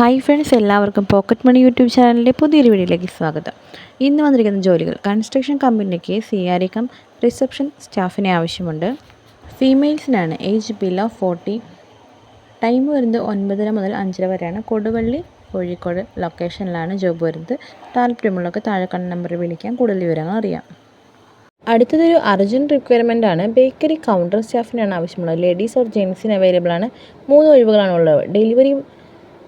Hi friends എല്ലാവർക്കും pocket money YouTube ചാനലിന്റെ പുതിയൊരു വീഡിയോയിലേക്ക് സ്വാഗതം. ഇന്ന് വന്നിരിക്കുന്ന ജോലികൾ കൺസ്ട്രക്ഷൻ കമ്പനിക്ക് C R E cum reception സ്റ്റാഫിനെ ആവശ്യമുണ്ട്. ഫീമെയിൽസിനാണ് ഏജ് ബിലോ ഫോർട്ടി ടൈം വരുന്നത് ഒൻപതര മുതൽ അഞ്ചര വരെയാണ്. കൊടുവള്ളി കോഴിക്കോട് ലൊക്കേഷനിലാണ് ജോബ് വരുന്നത്. താല്പര്യമുള്ളവർക്ക് താഴെ നമ്പറിൽ വിളിക്കാം കൂടുതൽ വിവരങ്ങൾ അറിയാം. അടുത്തതൊരു അർജന്റ് റിക്വയർമെന്റ് ആണ്. ബേക്കറി കൗണ്ടർ സ്റ്റാഫിനാണ് ആവശ്യമുള്ളത്. ലേഡീസ് ഓർ ജെൻസിന് അവൈലബിൾ ആണ്. മൂന്ന് ഒഴിവുകളാണ് ഉള്ളത്. ഡെലിവറി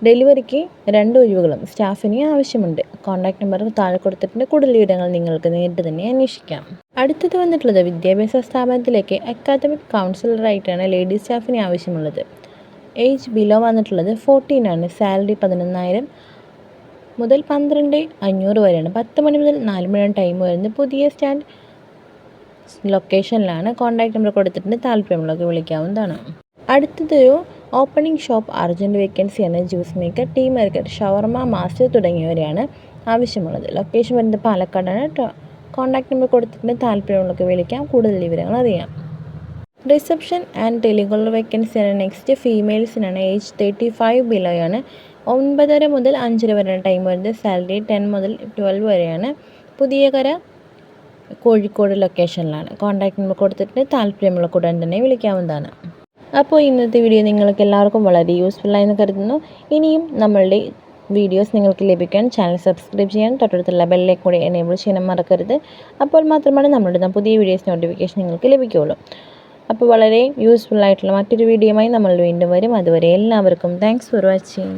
ഡെലിവറിക്ക് രണ്ട് ഒഴിവുകളും സ്റ്റാഫിനെ ആവശ്യമുണ്ട്. കോൺടാക്ട് നമ്പർ താഴെ കൊടുത്തിട്ടുണ്ട്. കൂടുതൽ വിവരങ്ങൾ നിങ്ങൾക്ക് നേരിട്ട് തന്നെ അന്വേഷിക്കാം. അടുത്തത് വന്നിട്ടുള്ളത് വിദ്യാഭ്യാസ സ്ഥാപനത്തിലേക്ക് അക്കാദമിക് കൗൺസിലറായിട്ടാണ് ലേഡീസ് സ്റ്റാഫിനെ ആവശ്യമുള്ളത്. ഏജ് ബിലോ വന്നിട്ടുള്ളത് ഫോർട്ടീൻ ആണ്. സാലറി പതിനൊന്നായിരം മുതൽ പന്ത്രണ്ട് അഞ്ഞൂറ് വരെയാണ്. പത്ത് മണി മുതൽ നാല് മണി ടൈം വരുന്നത് പുതിയ സ്റ്റാൻഡ് ലൊക്കേഷനിലാണ് കോൺടാക്ട് നമ്പർ കൊടുത്തിട്ടുണ്ട്. താല്പര്യമുള്ളവർക്ക് വിളിക്കാവുന്നതാണ്. അടുത്തതൊരു ഓപ്പണിംഗ് ഷോപ്പ് അർജന്റ് വേക്കൻസിയാണ് juice maker tea market shawarma master തുടങ്ങിയവരെയാണ് ആവശ്യമുള്ളത്. ലൊക്കേഷൻ വരുന്നത് പാലക്കാടാണ്. കോൺടാക്ട് നമ്പർ കൊടുത്തിട്ടുണ്ട് താല്പര്യമുള്ളവർക്ക് വിളിക്കാം. കൂടുതൽ വിവരങ്ങൾ അറിയാം. റിസപ്ഷൻ ആൻഡ് ടെലികോളർ വേക്കൻസിയാണ് നെക്സ്റ്റ് ഫീമെയിൽസിനാണ് ഏജ് തേർട്ടി ഫൈവ് ബിലോയാണ് ഒൻപതര മുതൽ അഞ്ചര വരെയാണ് ടൈം വരുന്നത്. സാലറി ടെൻ മുതൽ ട്വൽവ് വരെയാണ്. പുതിയ കര കോഴിക്കോട് ലൊക്കേഷനിലാണ്. കോൺടാക്ട് നമ്പർ കൊടുത്തിട്ട് താല്പര്യമുള്ള കൂടാൻ തന്നെ വിളിക്കാവുന്നതാണ്. അപ്പോൾ ഇന്നത്തെ വീഡിയോ നിങ്ങൾക്ക് എല്ലാവർക്കും വളരെ യൂസ്ഫുള്ളായെന്ന് കരുതുന്നു. ഇനിയും നമ്മളുടെ വീഡിയോസ് നിങ്ങൾക്ക് ലഭിക്കാൻ ചാനൽ സബ്സ്ക്രൈബ് ചെയ്യാൻ തൊട്ടടുത്തുള്ള ബെല്ലേക്ക് കൂടി എനേബിൾ ചെയ്യാൻ മറക്കരുത്. അപ്പോൾ മാത്രമാണ് നമ്മളുടെ പുതിയ വീഡിയോസ് നോട്ടിഫിക്കേഷൻ നിങ്ങൾക്ക് ലഭിക്കുകയുള്ളൂ. അപ്പോൾ വളരെ യൂസ്ഫുൾ ആയിട്ടുള്ള മറ്റൊരു വീഡിയോയുമായി നമ്മൾ വീണ്ടും വരും. അതുവരെ എല്ലാവർക്കും താങ്ക്സ് ഫോർ വാച്ചിങ്